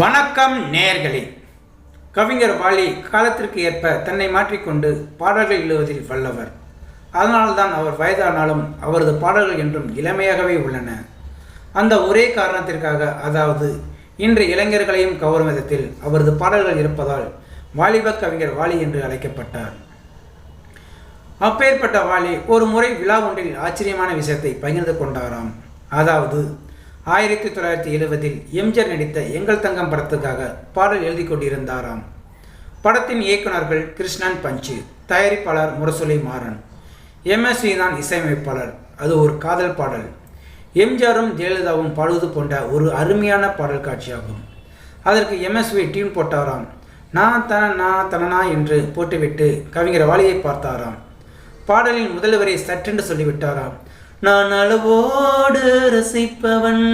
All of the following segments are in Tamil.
வணக்கம் நேயர்களே. கவிஞர் வாலி காலத்திற்கு ஏற்ப தன்னை மாற்றிக்கொண்டு பாடல்கள் எழுவதில் வல்லவர். அதனால்தான் அவர் வயதானாலும் அவரது பாடல்கள் என்றும் இளமையாகவே உள்ளன. அந்த ஒரே காரணத்திற்காக அதாவது இன்று இளைஞர்களையும் கவரும் விதத்தில் அவரது பாடல்கள் இருப்பதால் வாலிப கவிஞர் வாலி என்று அழைக்கப்பட்டார். அப்பேற்பட்ட வாலி ஒரு முறை விழா ஒன்றில் ஆச்சரியமான விஷயத்தை பகிர்ந்து கொண்டாராம். அதாவது ஆயிரத்தி தொள்ளாயிரத்தி எழுபதில் எம்ஜிஆர் நடித்த எங்கள் தங்கம் படத்துக்காக பாடல் எழுதி கொண்டிருந்தாராம். படத்தின் இயக்குனர்கள் கிருஷ்ணன் பஞ்சு தயாரிப்பாளர் முரசொலி மாறன் எம்எஸ்வி தான் இசையமைப்பாளர் அது ஒரு காதல் பாடல். எம்ஜிஆரும் ஜெயலலிதாவும் பாடுவது போன்ற ஒரு அருமையான பாடல் காட்சியாகும். அதற்கு எம்எஸ்வி டியூன் போட்டாராம். நான் தன நான் தனனா என்று போட்டுவிட்டு கவிஞர் வாலியை பார்த்தாராம். பாடலின் முதல் வரை சற்றென்று சொல்லிவிட்டாராம். நான் அளவோடு ரசிப்பவன்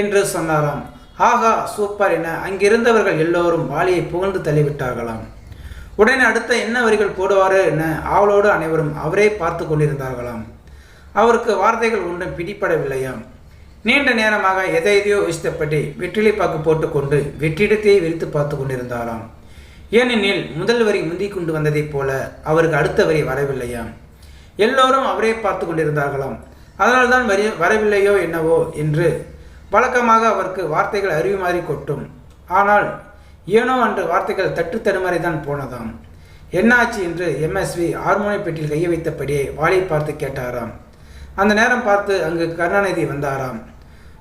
என்று சொன்னாராம். ஆகா சூப்பர் என அங்கிருந்தவர்கள் எல்லோரும் வாலியை புகழ்ந்து தள்ளிவிட்டார்களாம். உடனே அடுத்த என்ன வரிகள் போடுவாரோ என ஆவலோடு அனைவரும் அவரே பார்த்து கொண்டிருந்தார்களாம். அவருக்கு வார்த்தைகள் ஒன்றும் பிடிப்படவில்லையாம் நீண்ட நேரமாக எதை எதையோ யோசித்தபடி வெற்றிலை பாக்கு போட்டுக்கொண்டு வெற்றிடத்தையே விரித்து பார்த்து கொண்டிருந்தாராம். ஏனெனில் முதல் வரி முந்திக் கொண்டு வந்ததைப் போல அவருக்கு அடுத்த வரி வரவில்லையாம். எல்லோரும் அவரே பார்த்து கொண்டிருந்தார்களாம். அதனால்தான் வரி வரவில்லையோ என்னவோ என்று வழக்கமாக அவருக்கு வார்த்தைகள் அறிவுமாறி கொட்டும். ஆனால் ஏனோ அன்று வார்த்தைகள் தட்டு தடுமாறி தான் போனதாம். என்னாச்சு என்று எம்எஸ்வி ஹார்மோனிய பெட்டியில் கையை வைத்தபடியே வாளை பார்த்து கேட்டாராம். அந்த நேரம் பார்த்து அங்கு கருணாநிதி வந்தாராம்.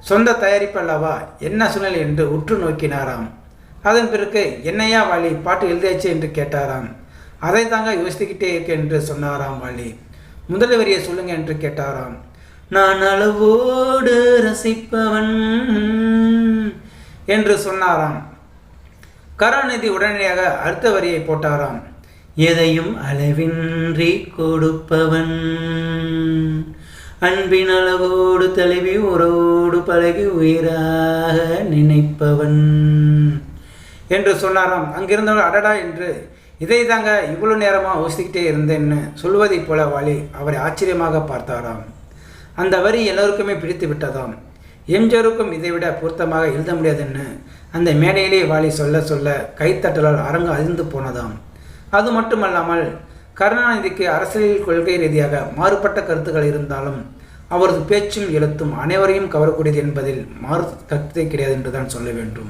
சொந்த தயாரிப்பு அல்லவா? என்ன சூழ்நிலை என்று உற்று நோக்கினாராம். அதன் பிறகு என்னையா வாலி பாட்டு எழுதியாச்சு என்று கேட்டாராம். அதை தாங்க யோசித்துக்கிட்டே இருக்கேன் என்று சொன்னாராம் வாலி. முதல் வரியை சொல்லுங்க என்று கேட்டாராம். நான் அளவோடு ரசிப்பவன் என்று சொன்னாராம். கருணாநிதி உடனடியாக அடுத்த வரியை போட்டாராம். எதையும் அளவின்றி கொடுப்பவன் அன்பின் அளவோடு தழுவி உறவோடு பழகி உயிராக நினைப்பவன் என்று சொன்னாராம். அங்கிருந்தவர் அடடா என்று இதை தாங்க இவ்வளோ நேரமாக யோசித்துக்கிட்டே இருந்தேன்னு சொல்வதைப் போல வாலி அவரை ஆச்சரியமாக பார்த்தாராம். அந்த வரி எல்லோருக்குமே பிடித்து விட்டதாம். எம்ஜிஆருக்கும் இதைவிட பொருத்தமாக எழுத முடியாதுன்னு அந்த மேடையிலே வாலி சொல்ல சொல்ல கைத்தட்டலால் அரங்கு அதிர்ந்து போனதாம். அது மட்டுமல்லாமல் கருணாநிதிக்கு அரசியல் கொள்கை ரீதியாக மாறுபட்ட கருத்துக்கள் இருந்தாலும் அவரது பேச்சும் எழுத்தும் அனைவரையும் கவரக்கூடியது என்பதில் மாறு கருத்தே கிடையாது என்று தான் சொல்ல வேண்டும்.